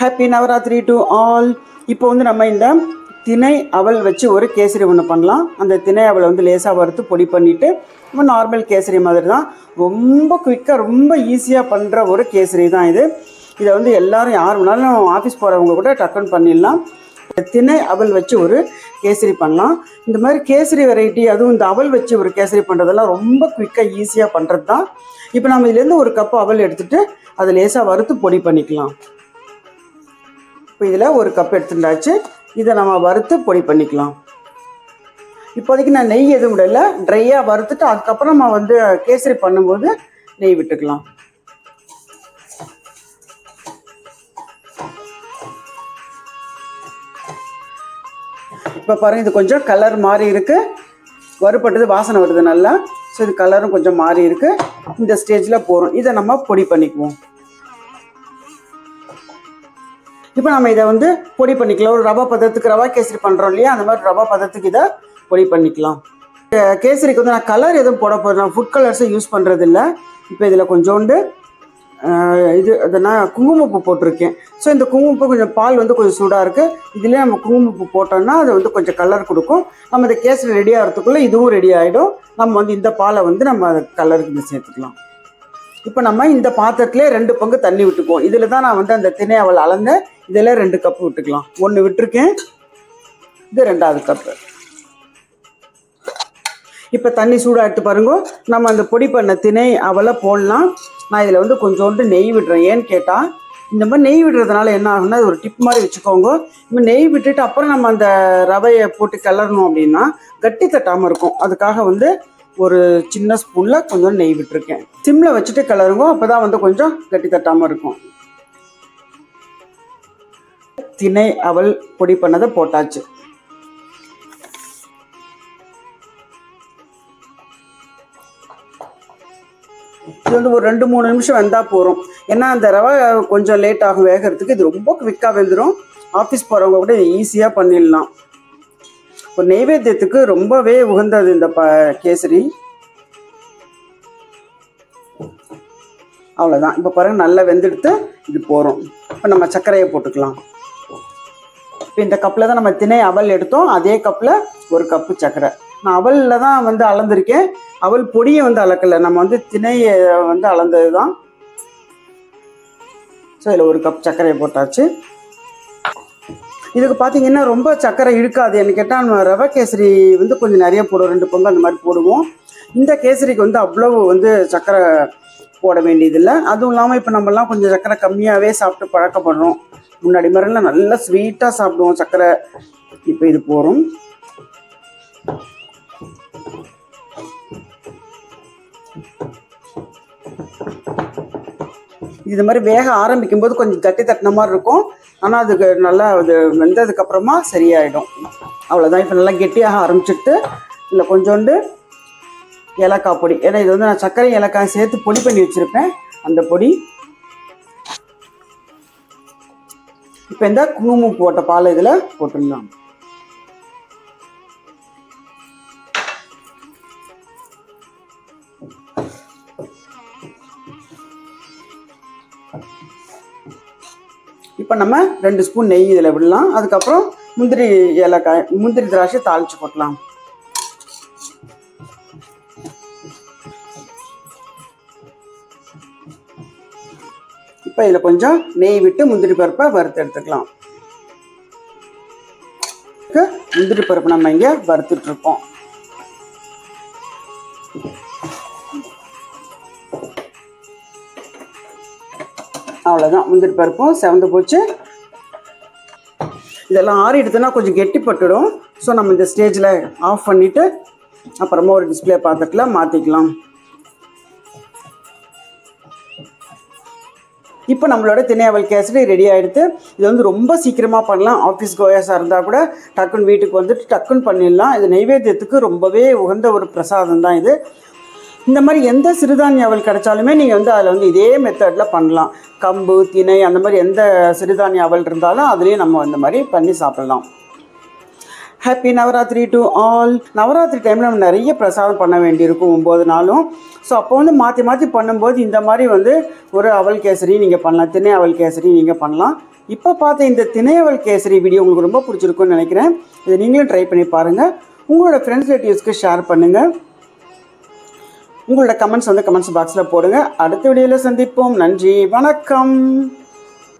Happy Navaratri to all இப்போ வந்து நம்ம இந்த திணை அவல் வச்சு ஒரு கேசரி ஒன்று பண்ணலாம். அந்த திணை அவலை வந்து லேசாக வறுத்து பொடி பண்ணிவிட்டு நம்ம நார்மல் கேசரி மாதிரி தான் ரொம்ப குயிக்காக ரொம்ப ஈஸியாக பண்ணுற ஒரு கேசரி தான் இது. இதை வந்து எல்லோரும் யார் வேணாலும் ஆஃபீஸ் போகிறவங்க கூட டக்குன்னு பண்ணிடலாம். திணை அவல் வச்சு ஒரு கேசரி பண்ணலாம். இந்த மாதிரி கேசரி வெரைட்டி அதுவும் இந்த அவல் வச்சு ஒரு கேசரி பண்ணுறதெல்லாம் ரொம்ப குயிக்காக ஈஸியாக பண்ணுறது தான் இப்போ நம்ம இதுலேருந்து ஒரு கப் அவல் எடுத்துகிட்டு அதை லேசாக வறுத்து பொடி பண்ணிக்கலாம். இப்போ இதில் ஒரு கப் எடுத்துட்டாச்சு. இதை நம்ம வறுத்து பொடி பண்ணிக்கலாம். இப்போதைக்கு நான் நெய் எதுவும் விடல. ட்ரையாக வறுத்துட்டு அதுக்கப்புறம் நம்ம வந்து கேசரி பண்ணும்போது நெய் விட்டுக்கலாம். இப்போ பாருங்கள் இது கொஞ்சம் கலர் மாறி இருக்கு. வறுபட்டது வாசனை வருது நல்லா. ஸோ இது கலரும் கொஞ்சம் மாறி இருக்கு. இந்த ஸ்டேஜில் போகிறோம் இதை நம்ம பொடி பண்ணிக்குவோம். இப்போ நம்ம இதை வந்து பொடி பண்ணிக்கலாம். ஒரு ரவா பதத்துக்கு ரவா கேசரி பண்ணுறோம் இல்லையா? அந்த மாதிரி ரவா பதத்துக்கு இதை பொடி பண்ணிக்கலாம். கேசரிக்கு வந்து நான் கலர் எதுவும் போட போகிறேன் நான் ஃபுட் கலர்ஸும் யூஸ் பண்ணுறது இல்லை. இப்போ இதில் கொஞ்சோண்டு இது இது நான் குங்குமப்பூ போட்டிருக்கேன். ஸோ இந்த குங்குமப்பூ கொஞ்சம் பால் வந்து கொஞ்சம் சூடாக இருக்குது இதுலேயே நம்ம குங்குமப்பூ போட்டோம்னா அது வந்து கொஞ்சம் கலர் கொடுக்கும். நம்ம இந்த கேசரி ரெடி ஆகிறதுக்குள்ளே இதுவும் ரெடி ஆகிடும் நம்ம வந்து இந்த பாலை வந்து நம்ம கலருக்கு சேர்த்துக்கலாம். இப்போ நம்ம இந்த பாத்திரத்திலே ரெண்டு பங்கு தண்ணி விட்டுக்குவோம். இதில் தான் நான் வந்து அந்த திணை அவள் அளந்தேன் இதில் ரெண்டு கப்பு விட்டுக்கலாம். ஒன்று விட்டுருக்கேன். இது ரெண்டாவது கப்பு இப்போ தண்ணி சூடாகிட்டு பாருங்க. நம்ம அந்த பொடி பண்ண திணை அவலை போடலாம். நான் இதில் வந்து கொஞ்சோண்டு நெய் விடுறேன். ஏன்னு கேட்டால் இந்த மாதிரி நெய் விடுறதுனால என்ன ஆகும்னா அது ஒரு டிப் மாதிரி வச்சுக்கோங்க. இப்போ நெய் விட்டுட்டு அப்புறம் நம்ம அந்த ரவையை போட்டு கிளறணும் அப்படின்னா கட்டி தட்டாமல் இருக்கும். அதுக்காக வந்து ஒரு சின்ன ஸ்பூனில் கொஞ்சம் நெய் விட்டுருக்கேன். சிம்மில் வச்சுட்டு கிளறுங்க அப்போ தான் வந்து கொஞ்சம் கட்டி தட்டாமல் இருக்கும். திணை அவல் பொடி பண்ணதை போட்டாச்சு. இது வந்து ஒரு ரெண்டு மூணு நிமிஷம் வெந்தால் போகிறோம் ஏன்னா அந்த ரவை கொஞ்சம் லேட் ஆகும் வேகிறதுக்கு. இது ரொம்ப குவிக்காக வெந்துடும் ஆஃபீஸ் போகிறவங்க கூட ஈஸியாக பண்ணிடலாம். இப்போ நெய்வேத்தியத்துக்கு ரொம்பவே உகந்தது இந்த ப கேசரி. அவ்வளோதான் இப்போ பாருங்கள் நல்லா வெந்தெடுத்து இது போகிறோம் இப்போ நம்ம சர்க்கரையை போட்டுக்கலாம். இப்போ இந்த கப்பில் தான் நம்ம திணை அவல் எடுத்தோம். அதே கப்பில் ஒரு கப்பு சர்க்கரை. நான் அவலில் தான் வந்து அளந்திருக்கேன். அவல் பொடியை வந்து அளக்கலை. நம்ம வந்து திணையை வந்து அளந்தது தான் ஸோ இதில் ஒரு கப் சர்க்கரையை போட்டாச்சு. இதுக்கு பார்த்தீங்கன்னா ரொம்ப சர்க்கரை இழுக்காது. என்ன கேட்டால் நம்ம ரவை கேசரி வந்து கொஞ்சம் நிறைய போடுவோம். ரெண்டு பங்கு அந்த மாதிரி போடுவோம். இந்த கேசரிக்கு வந்து அவ்வளவு வந்து சர்க்கரை போட வேண்டியதில்லை. அதுவும் இல்லாமல் இப்போ நம்மலாம் கொஞ்சம் சர்க்கரை கம்மியாகவே சாப்பிட்டு பழக்கப்படுறோம். முன்னாடி மாதிரிலாம் நல்லா ஸ்வீட்டாக சாப்பிடுவோம் சர்க்கரை இப்போ இது போகிறோம் இது மாதிரி வேக ஆரம்பிக்கும் போது கொஞ்சம் தட்டி தட்டின மாதிரி இருக்கும். ஆனால் அதுக்கு நல்லா அது வெந்ததுக்கு அப்புறமா சரியாயிடும். அவ்வளோதான் இப்போ நல்லா கெட்டியாக ஆரம்பிச்சுட்டு இல்லை கொஞ்சோண்டு ஏலக்காய் பொடி. ஏன்னா இது வந்து நான் சர்க்கரை ஏலக்காய் சேர்த்து பொடி பண்ணி வச்சுருப்பேன். அந்த பொடி. இப்போ இந்த குங்குமம் போட்ட பால் இதில் போட்டுடலாம். இப்போ நம்ம ரெண்டு ஸ்பூன் நெய் இதில் விடலாம். அதுக்கப்புறம் முந்திரி ஏலக்காய் முந்திரி திராட்சை தாளித்து போட்டலாம் இப்போ இதில் கொஞ்சம் நெய் விட்டு முந்திரி பருப்பை வறுத்து எடுத்துக்கலாம். முந்திரி பருப்பு நம்ம இங்கே வறுத்துட்ருக்கோம் அவ்வளோதான் முந்திரி பருப்பும் செவந்து போச்சு. இதெல்லாம் ஆறிடுதுன்னா கொஞ்சம் கெட்டிப்பட்டுடும். ஸோ நம்ம இந்த ஸ்டேஜில் ஆஃப் பண்ணிவிட்டு அப்புறமா ஒரு டிஸ்பிளே பாத்திரத்தில் மாற்றிக்கலாம் இப்போ நம்மளோட திணையாவல் கேசரி ரெடி ஆகிடுது இது வந்து ரொம்ப சீக்கிரமாக பண்ணலாம். ஆஃபீஸ் கோயாஸாக இருந்தால் கூட டக்குன்னு வீட்டுக்கு வந்துட்டு டக்குன்னு பண்ணிடலாம். இது நைவேத்தியத்துக்கு ரொம்பவே உகந்த ஒரு பிரசாதம் தான் இது. இந்த மாதிரி எந்த சிறுதானிய அவல் கிடைச்சாலுமே நீங்கள் வந்து அதில் வந்து இதே மெத்தடில் பண்ணலாம். கம்பு திணை அந்த மாதிரி எந்த சிறுதானிய அவல் இருந்தாலும் அதுலேயும் நம்ம இந்த மாதிரி பண்ணி சாப்பிடலாம். Happy Navratri to all Navratri டைமில் நம்ம நிறைய பிரசாதம் பண்ண வேண்டியிருக்கும் ஒம்பது நாளும். ஸோ அப்போ வந்து மாற்றி மாற்றி பண்ணும்போது இந்த மாதிரி வந்து ஒரு அவல் கேசரி நீங்கள் பண்ணலாம். திணை அவல் கேசரி நீங்கள் பண்ணலாம். இப்போ பார்த்த இந்த திணையவல் கேசரி வீடியோ உங்களுக்கு ரொம்ப பிடிச்சிருக்குன்னு நினைக்கிறேன். இதை நீங்களும் ட்ரை பண்ணி பாருங்கள் உங்களோட ஃப்ரெண்ட்ஸ் ரிலேட்டிவ்ஸ்க்கு ஷேர் பண்ணுங்கள் உங்களோட கமெண்ட்ஸ் வந்து கமெண்ட்ஸ் பாக்ஸில் போடுங்க. அடுத்த வீடியோவில் சந்திப்போம். நன்றி. வணக்கம்.